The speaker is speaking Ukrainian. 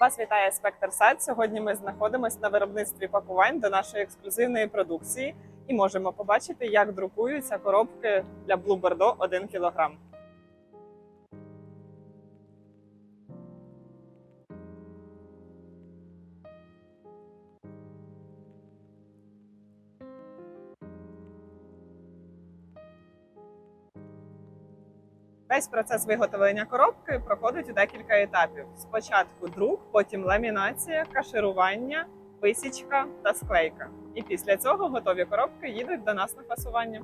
Вас вітає Спектр Сад. Сьогодні ми знаходимося на виробництві пакувань до нашої ексклюзивної продукції і можемо побачити, як друкуються коробки для Blue Bordeaux 1 кг. Весь процес виготовлення коробки проходить у декілька етапів: спочатку друк, потім ламінація, каширування, висічка та склейка. І після цього готові коробки їдуть до нас на фасування.